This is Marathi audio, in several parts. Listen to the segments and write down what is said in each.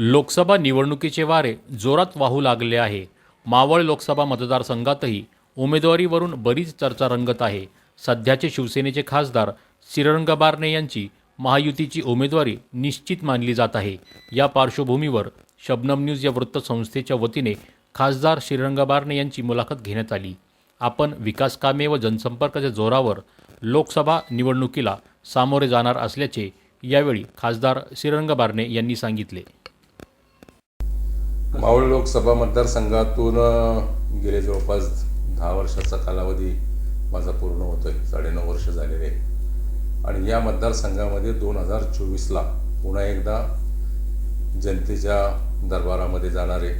लोकसभा निवडणुकीचे वारे जोरात वाहू लागले आहे. मावळ लोकसभा मतदारसंघातही उमेदवारीवरून बरीच चर्चा रंगत आहे. सध्याचे शिवसेनेचे खासदार श्रीरंग बारणे यांची महायुतीची उमेदवारी निश्चित मानली जात आहे. या पार्श्वभूमीवर शबनम न्यूज या वृत्तसंस्थेच्या वतीने खासदार श्रीरंग बारणे यांची मुलाखत घेण्यात आली. आपण विकासकामे व जनसंपर्काच्या जोरावर लोकसभा निवडणुकीला सामोरे जाणार असल्याचे यावेळी खासदार श्रीरंग बारणे यांनी सांगितले. मावळ लोकसभा मतदारसंघातून गेले जवळपास दहा वर्षाचा कालावधी माझा पूर्ण होतोय. साडेनऊ वर्ष झालेले. आहे. आणि या मतदारसंघामध्ये दोन हजार चोवीसला पुन्हा एकदा जनतेच्या दरबारामध्ये जाणारे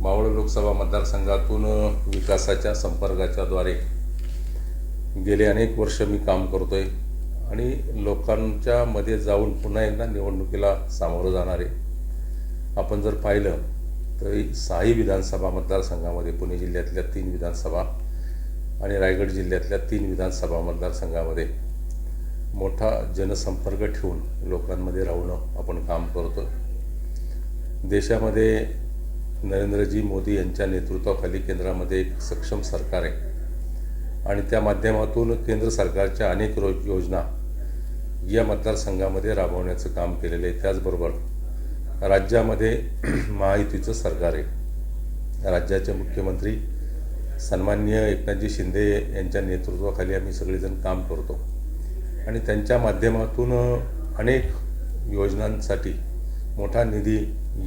मावळ लोकसभा मतदारसंघातून विकासाच्या संपर्काच्याद्वारे गेले अनेक वर्ष मी काम करतोय. आणि लोकांच्या मध्ये जाऊन पुन्हा एकदा निवडणुकीला सामोरं जाणारे. आपण जर पाहिलं तरी सहाही विधानसभा मतदारसंघामध्ये पुणे जिल्ह्यातल्या तीन विधानसभा आणि रायगड जिल्ह्यातल्या तीन विधानसभा मतदारसंघामध्ये मोठा जनसंपर्क ठेवून लोकांमध्ये राहून आपण काम करतो. देशामध्ये नरेंद्रजी मोदी यांच्या नेतृत्वाखाली केंद्रामध्ये एक सक्षम सरकार आहे. आणि त्या माध्यमातून केंद्र सरकारच्या अनेक रो योजना या मतदारसंघामध्ये राबवण्याचं काम केलेलं आहे. त्याचबरोबर राज्यामध्ये महायुतीचं सरकार आहे. राज्याचे मुख्यमंत्री सन्माननीय एकनाथजी शिंदे यांच्या नेतृत्वाखाली आम्ही सगळेजण काम करतो. आणि त्यांच्या माध्यमातून अनेक योजनांसाठी मोठा निधी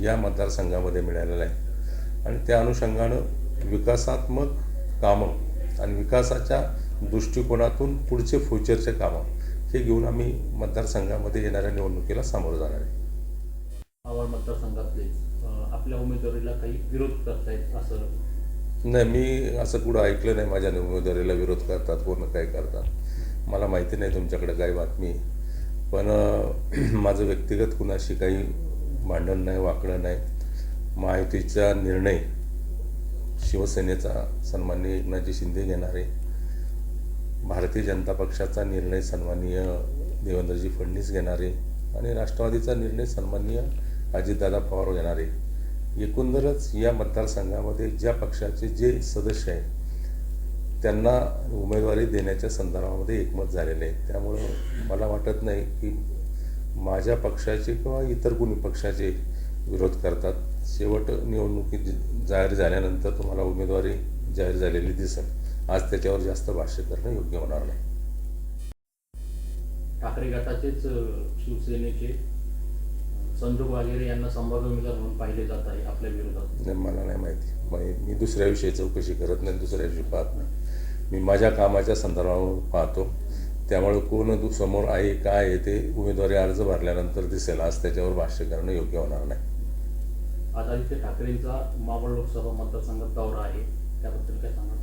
या मतदारसंघामध्ये मिळालेला आहे. आणि त्या अनुषंगानं विकासात्मक कामं आणि विकासाच्या दृष्टिकोनातून पुढचे फ्युचरचे कामं हे घेऊन आम्ही मतदारसंघामध्ये येणाऱ्या निवडणुकीला सामोरं जाणार आहे. मावळ मतदारसंघातले आपल्या उमेदवारीला काही विरोध करतायत असं? नाही मी असं कुठं ऐकलं नाही माझ्या उमेदवारीला विरोध करतात कोण काय करतात. मला माहिती नाही तुमच्याकडे काय बातमी पण माझं व्यक्तिगत कुणाशी काही भांडण नाही वाकडं नाही. महायुतीचा निर्णय शिवसेनेचा सन्माननीय एकनाथजी शिंदे घेणारे भारतीय जनता पक्षाचा निर्णय सन्माननीय देवेंद्रजी फडणवीस घेणारे आणि राष्ट्रवादीचा निर्णय सन्माननीय अजितदादा पवार घेणारे एकंदरच या मतदारसंघामध्ये ज्या पक्षाचे जे सदस्य आहेत त्यांना उमेदवारी देण्याच्या संदर्भामध्ये एकमत झालेले आहे. त्यामुळं मला वाटत नाही की माझ्या पक्षाचे किंवा इतर कोणी पक्षाचे विरोध करतात. शेवट निवडणुकीत जाहीर झाल्यानंतर तुम्हाला उमेदवारी जाहीर झालेली दिसेल. आज त्याच्यावर जास्त भाष्य करणं योग्य होणार नाही. ठाकरे गटाचेच शिवसेनेचे संजोग वगैरे यांना संभाव्य उमेदवार म्हणून पाहिले जात आहे आपल्या विरोधात. नाही मला नाही माहिती. मी- दुसऱ्याविषयी चौकशी करत नाही दुसऱ्याविषयी पाहत नाही. मी माझ्या कामाच्या संदर्भावर पाहतो. त्यामुळे कोण दु- समोर आहे काय आहे ते उमेदवारी अर्ज भरल्यानंतर दिसेल. आज त्याच्यावर भाष्य करणं योग्य होणार नाही. आज आदित्य ठाकरेंचा मावळ लोकसभा मतदारसंघात दौरा आहे. त्याबद्दल काय सांगा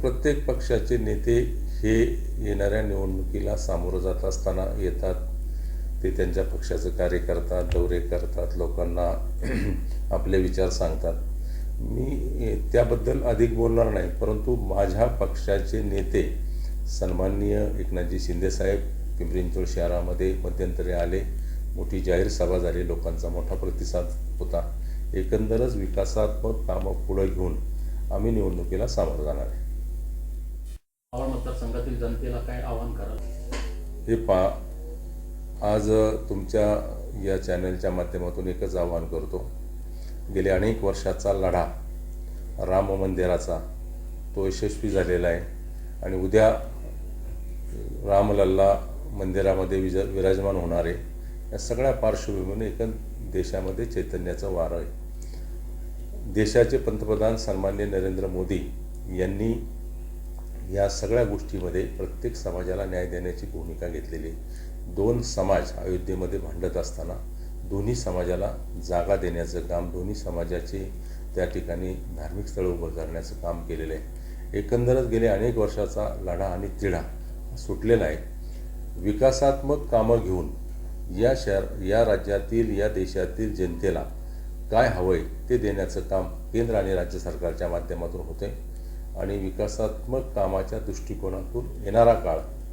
प्रत्येक पक्षाचे नेते हे येणाऱ्या निवडणुकीला सामोरं जात असताना येतात. ते त्यांच्या पक्षाचं कार्य करतात दौरे करतात लोकांना आपले विचार सांगतात. मी त्याबद्दल अधिक बोलणार नाही परंतु माझ्या पक्षाचे नेते सन्माननीय एकनाथजी शिंदेसाहेब पिंपरी शहरामध्ये मध्यंतरी आले. मोठी जाहीर सभा झाली लोकांचा मोठा प्रतिसाद होता. एकंदरच विकासात्मक कामं पुढे घेऊन आम्ही निवडणुकीला सामोरं जाणार आहे. मतदारसंघातील जनतेला काय आवाहन कराल? हे पा आज तुमच्या या चॅनलच्या माध्यमातून एकच आवाहन करतो. गेले अनेक वर्षाचा लढा राम मंदिराचा तो यशस्वी झालेला आहे. आणि उद्या रामलल्ला मंदिरामध्ये विज विराजमान होणार आहे. या सगळ्या पार्श्वभूमीने एक देशामध्ये चैतन्याचं वारं आहे. देशाचे पंतप्रधान सन्मान्य नरेंद्र मोदी यांनी या सगळ्या गोष्टीमध्ये प्रत्येक समाजाला न्याय देण्याची भूमिका घेतलेली आहे. दोन समाज अयोध्येमध्ये भांडत असताना दोन्ही समाजाला जागा देण्याचं काम दोन्ही समाजाचे त्या ठिकाणी धार्मिक स्थळं उभं करण्याचं काम केलेलं आहे. एकंदरच गेले अनेक वर्षाचा लढा आणि तिढा सुटलेला आहे. विकासात्मक कामं घेऊन या शहर या राज्यातील या देशातील जनतेला काय हवंय ते देण्याचं काम केंद्र आणि राज्य सरकारच्या माध्यमातून होते आणि विकासात्मक कामाच्या दृष्टिकोनातून येणारा काळ